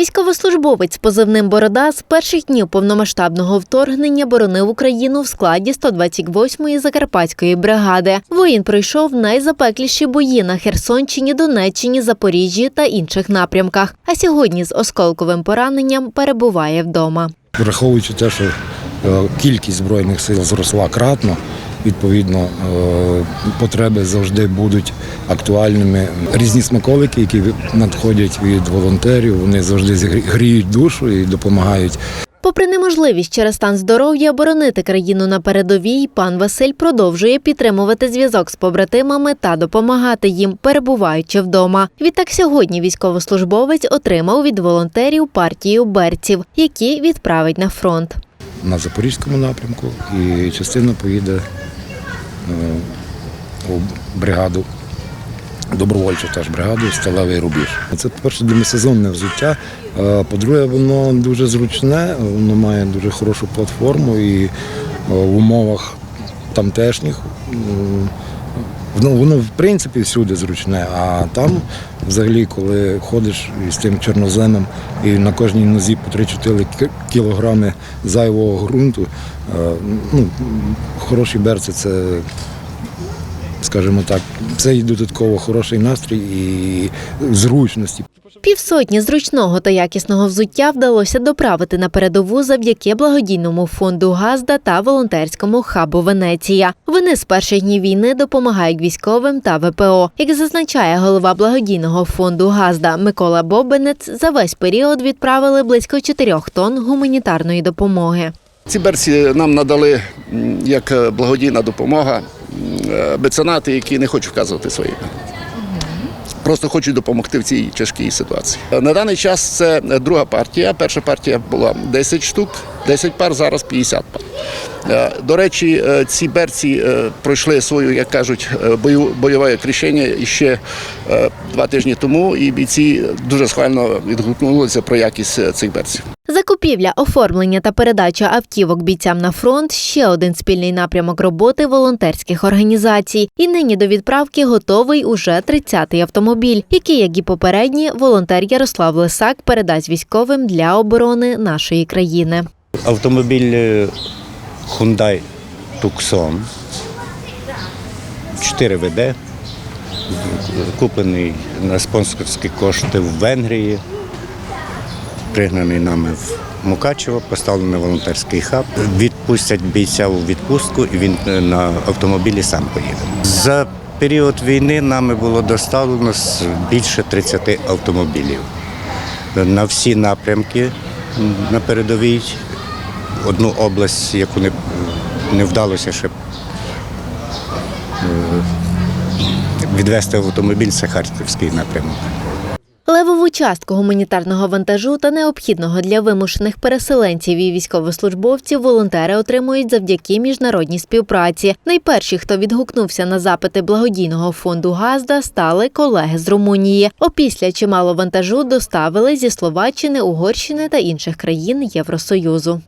Військовослужбовець з позивним Борода з перших днів повномасштабного вторгнення боронив Україну в складі 128-ї закарпатської бригади. Воїн пройшов найзапекліші бої на Херсонщині, Донеччині, Запоріжжі та інших напрямках. А сьогодні з осколковим пораненням перебуває вдома. Враховуючи те, що е, кількість збройних сил зросла кратно, відповідно е, потреби завжди будуть актуальними. Різні смаколики, які надходять від волонтерів, вони завжди гріють душу і допомагають Попри неможливість через стан здоров'я боронити країну на передовій, пан Василь продовжує підтримувати зв'язок з побратимами та допомагати їм, перебуваючи вдома. Відтак сьогодні військовослужбовець отримав від волонтерів партію берців, які відправить на фронт. на Запорізькому напрямку, і частина поїде у бригаду. Добровольчу теж бригаду сталевий рубіж. Це, по-перше, демисезонне взуття. По-друге, воно дуже зручне, воно має дуже хорошу платформу і е, в умовах тамтешніх. Воно, воно в принципі всюди зручне, а там, взагалі, коли ходиш із тим чорноземом і на кожній нозі по 3-4 кілограми зайвого ґрунту, е, ну, хороші берці це, скажімо так, це і додатково хороший настрій і зручності. Півсотні зручного та якісного взуття вдалося доправити на передову завдяки благодійному фонду Газда та волонтерському хабу Венеція. Вони з перших днів війни допомагають військовим та ВПО. Як зазначає голова благодійного фонду Газда Микола Бобенець, за весь період відправили близько 4 тонн гуманітарної допомоги. Ці берці нам надали як е, благодійна допомога меценати, які не хочуть вказувати свої. Просто хочуть допомогти в цій тяжкій ситуації. Е, На даний час це е, друга партія. Перша партія була 10 штук, 10 пар, зараз 50 пар. Е, До речі, е, ці берці е, пройшли свою, як кажуть, бойове крещення ще два тижні тому, і бійці дуже схвально відгукнулися про якість цих берців. Закупівля, оформлення та передача автівок бійцям на фронт ще один спільний напрямок роботи волонтерських організацій. І нині до відправки готовий уже 30-й автомобіль, який, як і попередні, волонтер Ярослав Лисак передасть військовим для оборони нашої країни. Автомобіль е, Hyundai Tucson 4 ВД, куплений на спонсорські кошти в Венгрії, пригнаний нами в Мукачево, поставлений волонтерський хаб. Відпустять бійця у відпустку і він е, на автомобілі сам поїде. За період війни нами було доставлено більше 30 автомобілів на всі напрямки на передовій. Одну область, яку не, не вдалося ще е, відвести в автомобіль, це Харківський напрямок. Левову частку гуманітарного вантажу та необхідного для вимушених переселенців і військовослужбовців волонтери отримують завдяки міжнародній співпраці. Найперші, хто відгукнувся на запити благодійного фонду Газда, стали колеги з Румунії. Опісля чимало вантажу доставили зі Словаччини, Угорщини та інших країн Євросоюзу.